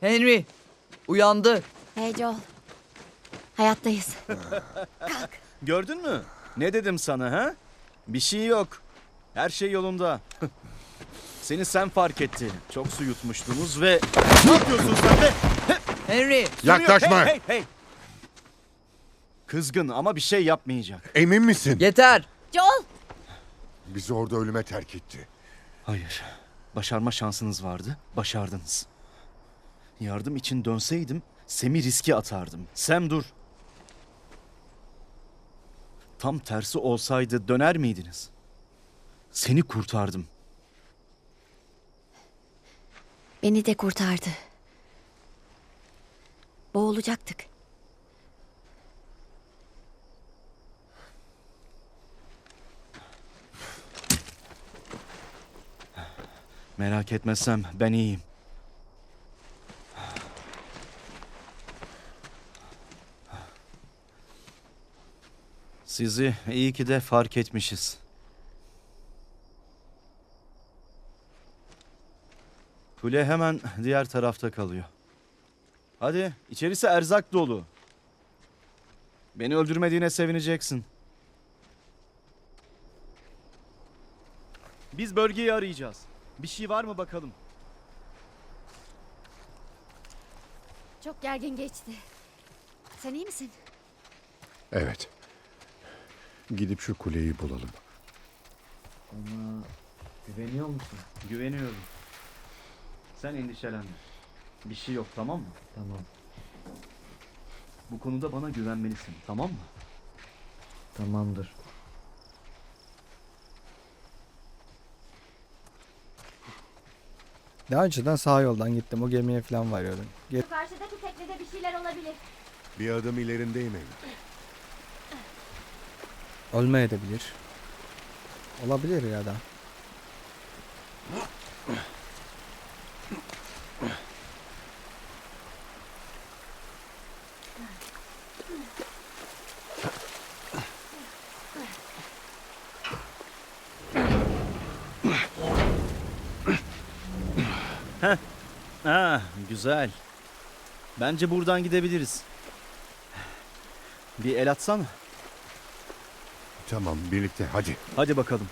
Henry uyandı. Hey Joel. Hayattayız. Gördün mü? Ne dedim sana ha? Bir şey yok. Her şey yolunda. Seni sen fark etti. Çok su yutmuştunuz ve... Ne yapıyorsun sen be? Henry Yaklaşma. Hey, hey, hey. Kızgın ama bir şey yapmayacak. Emin misin? yeter. Joel! Bizi orada ölüme terk etti. Hayır. Başarma şansınız vardı. Başardınız. Yardım için dönseydim Sem'i riske atardım. Sem dur. Tam tersi olsaydı döner miydiniz? Seni kurtardım. Beni de kurtardı. Boğulacaktık. Merak etmesem ben iyiyim. Sizi iyi ki de fark etmişiz. Kule hemen diğer tarafta kalıyor. Hadi içerisi erzak dolu. Beni öldürmediğine sevineceksin. Biz bölgeyi arayacağız. Bir şey var mı bakalım? Çok gergin geçti. Sen iyi misin? Evet. Gidip şu kuleyi bulalım. Ona güveniyor musun? Güveniyorum. Sen endişelenme. Bir şey yok tamam mı? Tamam Bu konuda bana güvenmelisin tamam mı? tamamdır. Daha önceden sağ yoldan gittim. O gemiye falan varıyordum. Ge- Karşıdaki teknede bir şeyler olabilir. Bir adım ilerindeyim. Olmaya da bilir. Olabilir ya da. Ha güzel. Bence buradan gidebiliriz. Bir el atsana. Tamam birlikte hadi. Hadi bakalım.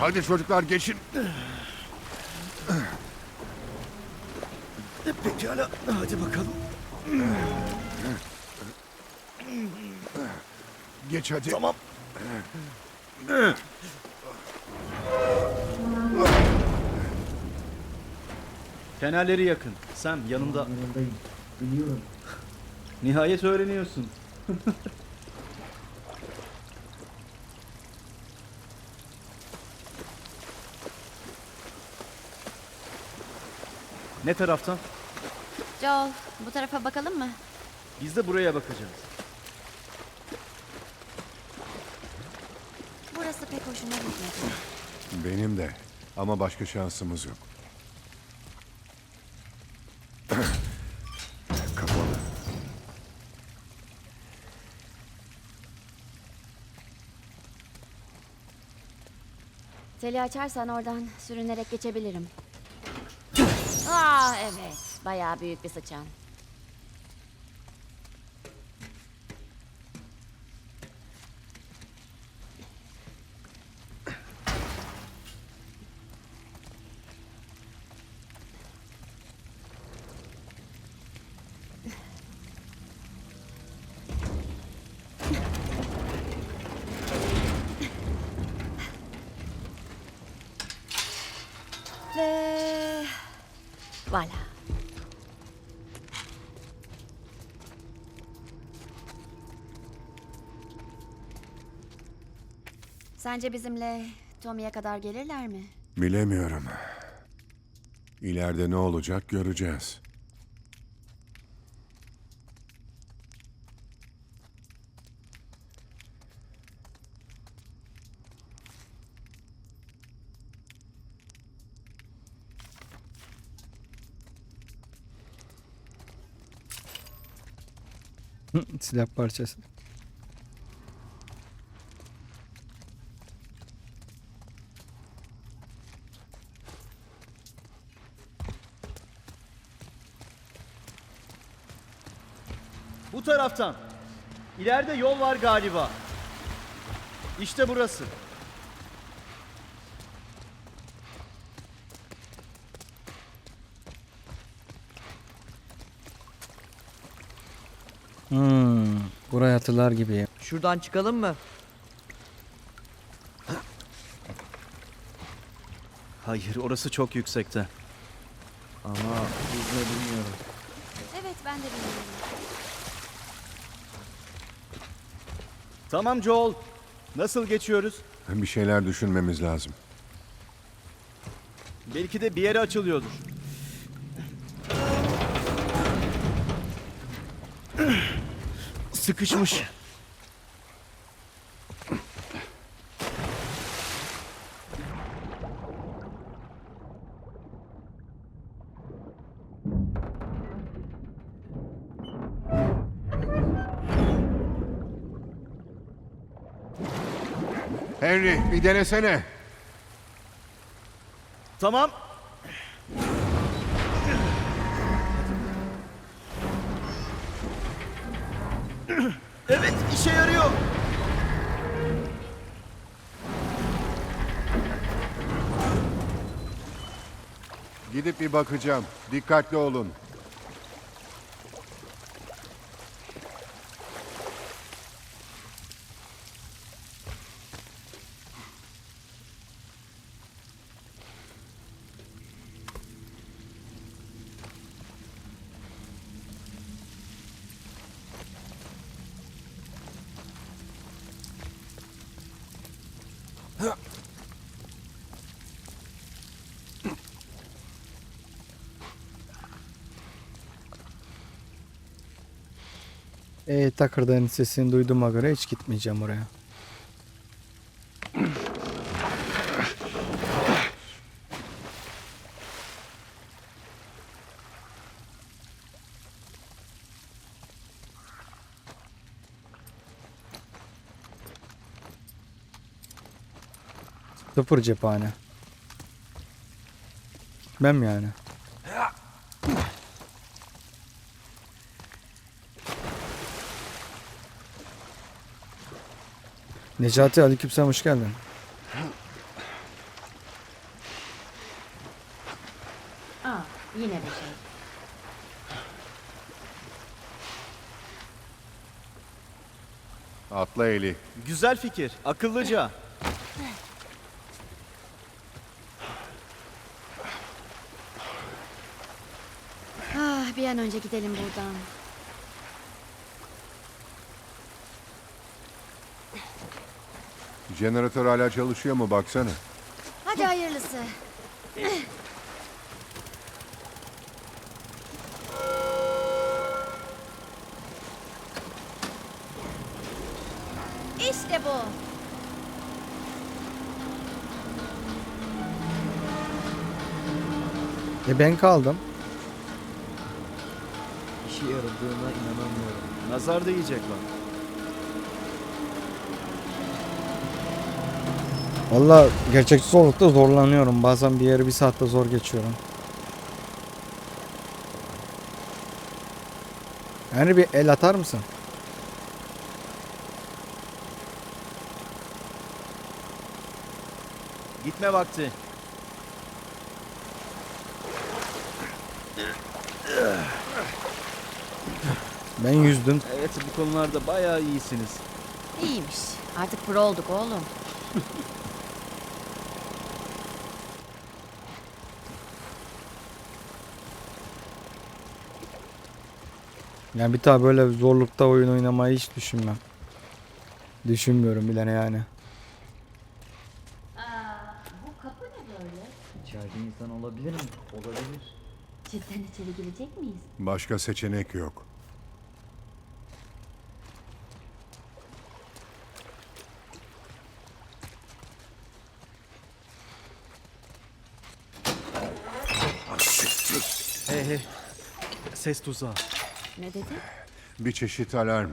Hadi çocuklar geçin. Pekala hadi bakalım. Geç hadi. Tamam. Fenerleri yakın. Sam yanımda. Yanındayım. Biliyorum. Nihayet öğreniyorsun. ne taraftan? Joel, bu tarafa bakalım mı? Biz de buraya bakacağız. Burası pek hoşuma gitmedi. Benim de. Ama başka şansımız yok. Teli açarsan oradan sürünerek geçebilirim. Aa evet, bayağı büyük bir sıçan. Sence bizimle Tommy'ye kadar gelirler mi? Bilemiyorum. İleride ne olacak göreceğiz. Silah parçası. Bu taraftan. İleride yol var galiba. İşte burası. Hmm, burayı hatırlar gibi. Şuradan çıkalım mı? Hayır, orası çok yüksekte. Ama yüzme bilmiyorum. Evet ben de bilmiyorum. Tamam Joel. Nasıl geçiyoruz? Bir şeyler düşünmemiz lazım. Belki de bir yere açılıyordur. Sıkışmış. Henry bir denesene. Tamam. Evet, işe yarıyor. Gidip bir bakacağım. Dikkatli olun. E, Takırdan sesini duyduğuma göre hiç gitmeyeceğim oraya. Sıfır cephane. Gitmem yani. Necati Aleykümselam hoş geldin. Aa yine bir şey. Atla Eli. Güzel fikir, akıllıca. Ah bir an önce gidelim buradan. Jeneratör hala çalışıyor mu baksana. Hadi hayırlısı. İşte bu. E ben kaldım. İşe yaradığına inanamıyorum. Nazar değecek lan. Valla gerçekçi zorlukta zorlanıyorum. Bazen bir yeri bir saatte zor geçiyorum. Yani bir el atar mısın? Gitme vakti. Ben yüzdüm. Evet, bu konularda bayağı iyisiniz. İyiymiş. Artık pro olduk oğlum. Yani bir daha böyle zorlukta oyun oynamayı hiç düşünmem. Düşünmüyorum bile yani. Bu kapı ne böyle? İçeride insan olabilir mi? Olabilir. Cidden içeri girecek miyiz? Başka seçenek yok. Hey hey. Ses tuzağı. Ne dedi? Bir çeşit alarm.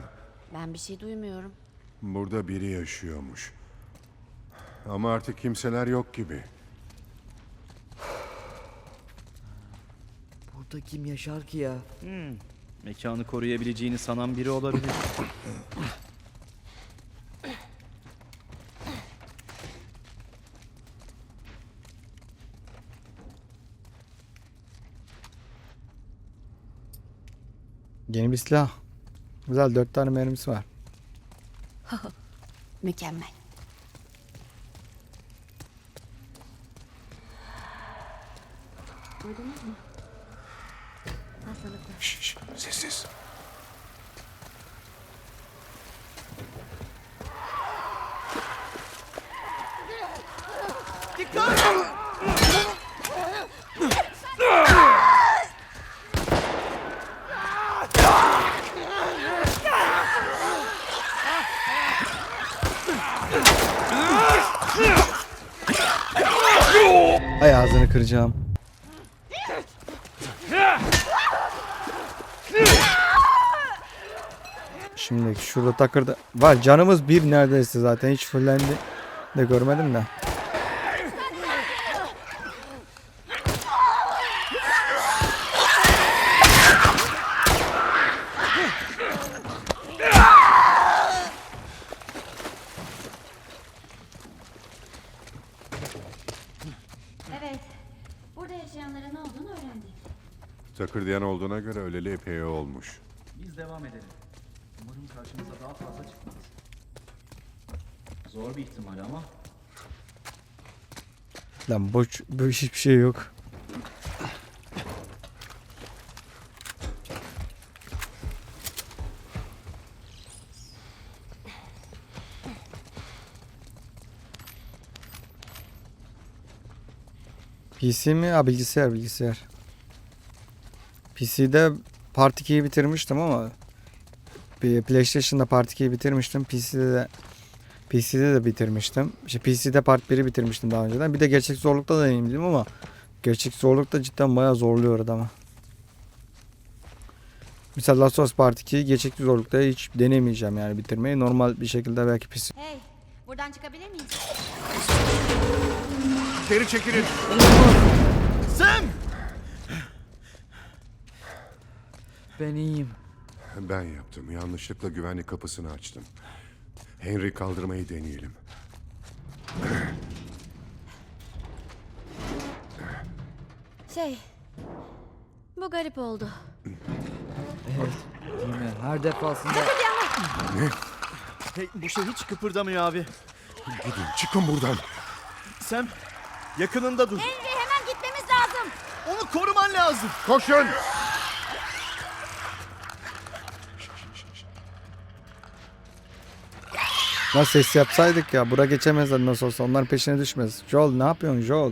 Ben bir şey duymuyorum. Burada biri yaşıyormuş. Ama artık kimseler yok gibi. Burada kim yaşar ki ya? Mekanı koruyabileceğini sanan biri olabilir. Yeni bir silah. Güzel dört tane mermisi var. Mükemmel. Duydunuz mu? Hastalıklı. Şş, şş, sessiz. Ay ağzını kıracağım. Şimdi şurada takırda var canımız bir neredeyse zaten hiç fullendi de görmedim de. Evet. Burada yaşayanların ne olduğunu öğrendik. Takırdayan olduğuna göre öleli epey olmuş. Biz devam edelim. Umarım karşımıza daha fazla çıkmaz. Zor bir ihtimal ama Lan boş, bu hiçbir şey yok. PC mi? Ha bilgisayar bilgisayar. PC'de Part 2'yi bitirmiştim ama bir PlayStation'da Part 2'yi bitirmiştim. PC'de de PC'de de bitirmiştim. İşte PC'de Part 1'i bitirmiştim daha önceden. Bir de gerçek zorlukta da deneyimledim ama gerçek zorlukta cidden bayağı zorluyor adamı. Mesela Last of Us Part 2'yi gerçek zorlukta hiç denemeyeceğim yani bitirmeyi. Normal bir şekilde belki PC. Hey, buradan çıkabilir miyiz? Geri çekilin. Sam! Ben iyiyim. Ben yaptım. Yanlışlıkla güvenlik kapısını açtım. Henry kaldırmayı deneyelim. Şey, bu garip oldu. Evet. Değil mi? Her defasında Hey, bu şey hiç kıpırdamıyor abi. Gidin çıkın buradan. Sam yakınında dur. Henry hemen gitmemiz lazım. Onu koruman lazım. Koşun. Lan ses yapsaydık ya. Bura geçemezler nasıl olsa. Onların peşine düşmez. Joel ne yapıyorsun Joel?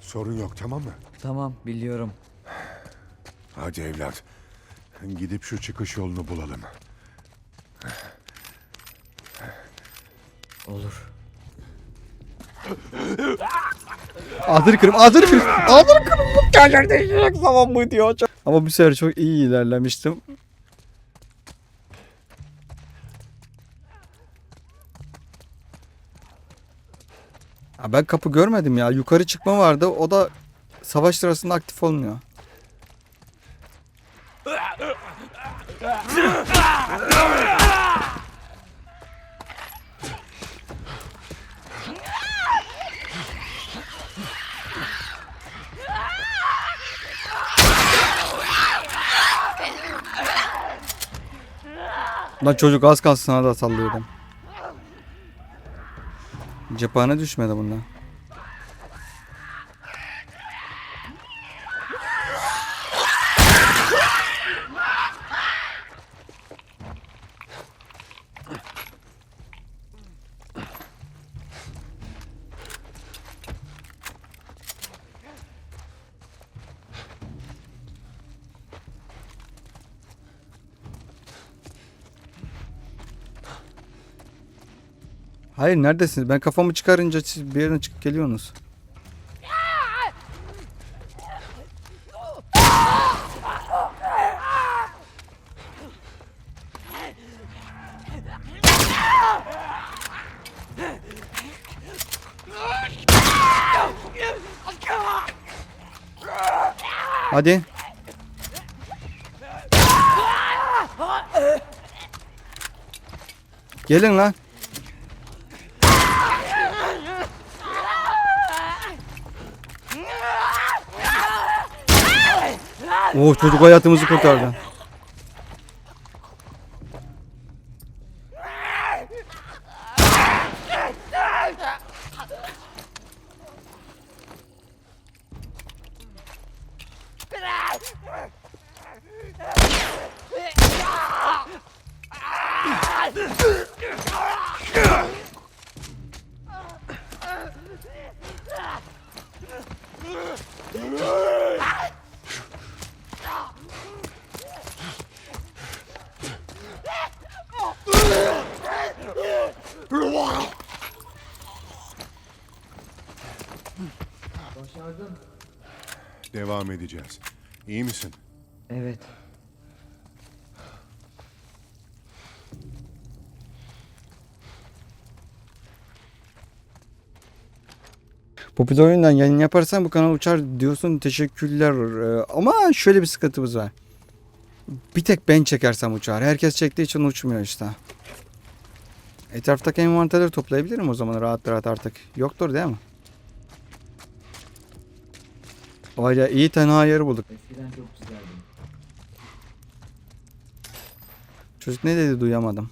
Sorun yok tamam mı? tamam biliyorum. Hadi evlat. Gidip şu çıkış yolunu bulalım. Olur. Ağzını kırım, ağzını kırım, ağzını kırım. Bu kendler değişecek zaman mı diyor. Ama bu sefer çok iyi ilerlemiştim. Ha ben kapı görmedim ya. Yukarı çıkma vardı. O da savaş sırasında aktif olmuyor. Lan çocuk az kalsın sana da sallıyordum. Cephane düşmedi bundan. Hayır neredesiniz? Ben kafamı çıkarınca siz bir yerine çıkıp geliyorsunuz. Hadi. Gelin lan. Oo çocuk hayatımızı kurtardı. Devam edeceğiz. İyi misin? Evet. Popüler oyundan yayın yaparsan bu kanal uçar diyorsun teşekkürler Ee, ama şöyle bir sıkıntımız var. Bir tek ben çekersem uçar. Herkes çektiği için uçmuyor işte. Etraftaki envanterleri toplayabilirim o zaman rahat rahat artık. Yoktur değil mi? Öyle iyi tenha yeri bulduk. Eskiden çok güzeldi. Çocuk ne dedi duyamadım.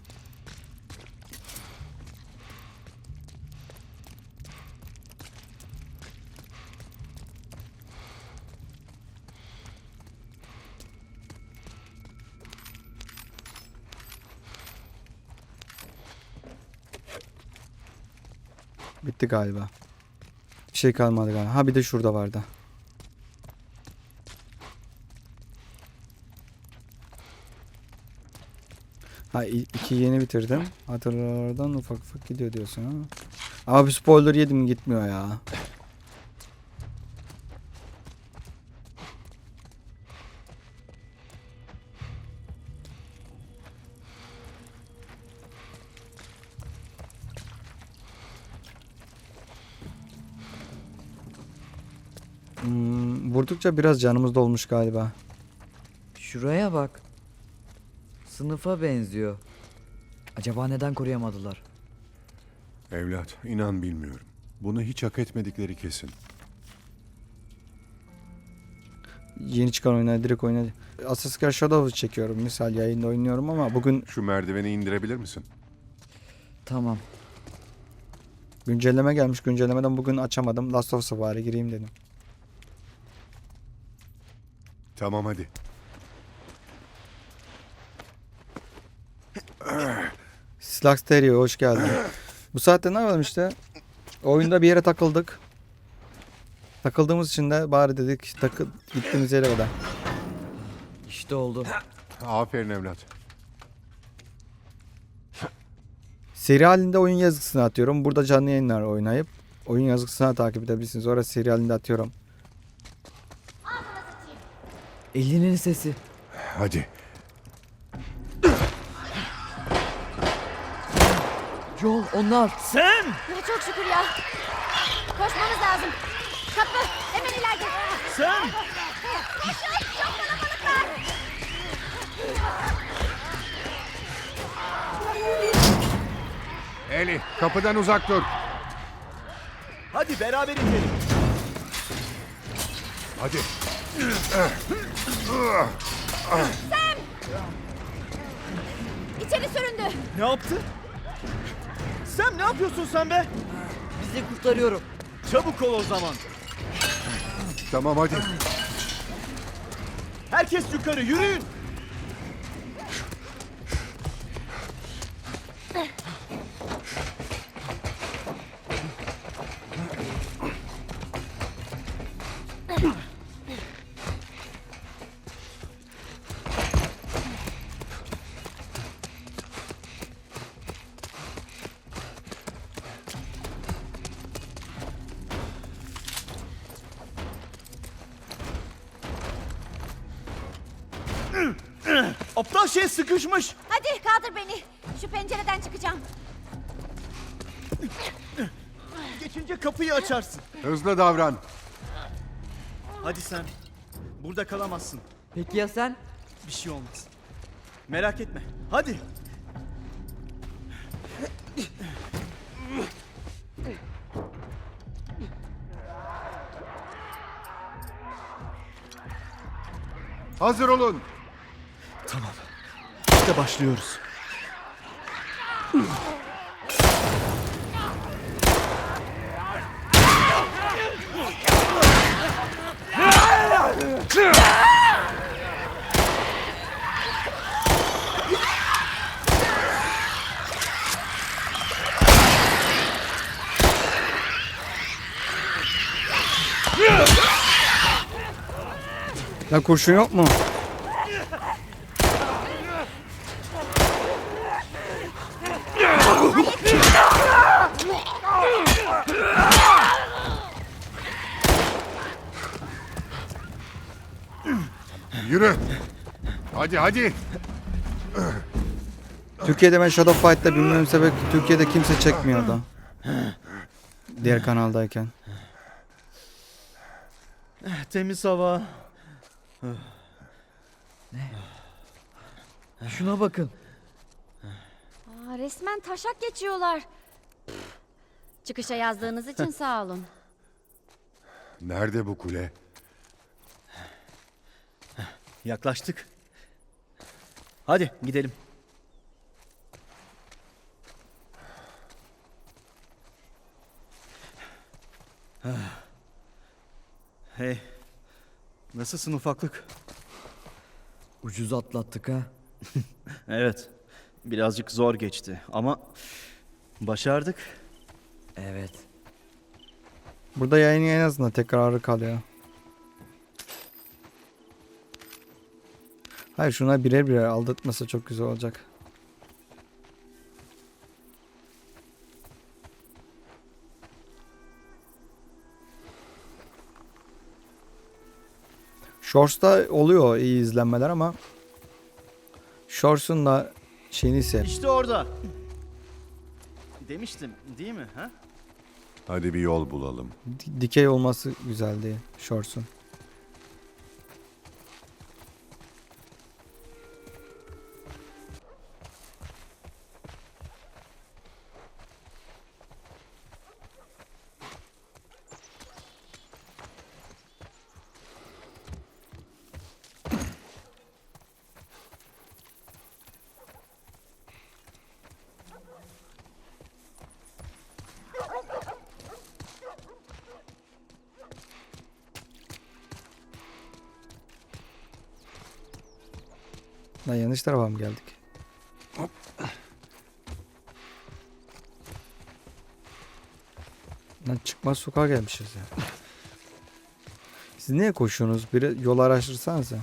Bitti galiba. Bir şey kalmadı galiba. Ha bir de şurada vardı. Ha iki yeni bitirdim. Hatırlardan ufak ufak gidiyor diyorsun ha. Abi spoiler yedim gitmiyor ya. Hmm, vurdukça biraz canımız dolmuş galiba. Şuraya bak. Sınıfa benziyor. Acaba neden koruyamadılar? Evlat, inan bilmiyorum. Bunu hiç hak etmedikleri kesin. Yeni çıkan oyunları direkt oynadı. Assassin's Creed Shadows çekiyorum. Misal yayında oynuyorum ama bugün Şu merdiveni indirebilir misin? Tamam. güncelleme gelmiş. Güncellemeden bugün açamadım. Last of Us'a bari gireyim dedim. Tamam hadi. Slax Stereo hoş geldin. Bu saatte ne yapalım işte? Oyunda bir yere takıldık. Takıldığımız için de bari dedik takı gittiğimiz yere kadar. İşte oldu. Aferin evlat. Seri halinde oyun yazısını atıyorum. Burada canlı yayınlar oynayıp oyun yazısını takip edebilirsiniz. Orada seri halinde atıyorum. Elinin sesi. Hadi. Onlar. Sen! Ya çok şükür ya. Koşmamız lazım. Kapı hemen ileride. Sen! Eli, kapıdan uzak dur. Hadi beraber itelim. Hadi. İçeri süründü. Ne yaptı? Sen ne yapıyorsun sen be? Bizi kurtarıyorum. Çabuk ol o zaman. Tamam hadi. Herkes yukarı yürüyün. Aptal şey sıkışmış. Hadi kaldır beni. Şu pencereden çıkacağım. Geçince kapıyı açarsın. Hızlı davran. Hadi sen. Burada kalamazsın. Peki ya sen? Bir şey olmaz. Merak etme. Hadi. Hazır olun. İşte başlıyoruz. Ya kurşun yok mu? Hadi hadi. Türkiye'de ben Shadow Fight'ta bilmem sebep Türkiye'de kimse çekmiyordu. Diğer kanaldayken. Temiz hava. Şuna bakın. Aa, resmen taşak geçiyorlar. Çıkışa yazdığınız için sağ olun. Nerede bu kule? Yaklaştık. Hadi gidelim. Ah. Hey. Nasılsın ufaklık? Ucuz atlattık ha. Evet. Birazcık zor geçti ama başardık. Evet. Burada yayın en azından tekrarı kalıyor. Hayır şuna birer birer aldatmasa çok güzel olacak. Shorts'ta oluyor iyi izlenmeler ama Shorts'un da şeyini sev. İşte orada. Demiştim değil mi? Ha? Hadi bir yol bulalım. Di- Dikey olması güzel değil Shorts'un. Lan yanlış tarafa mı geldik? Lan çıkmaz sokağa gelmişiz ya. Siz niye koşuyorsunuz? Biri yol araştırsanıza.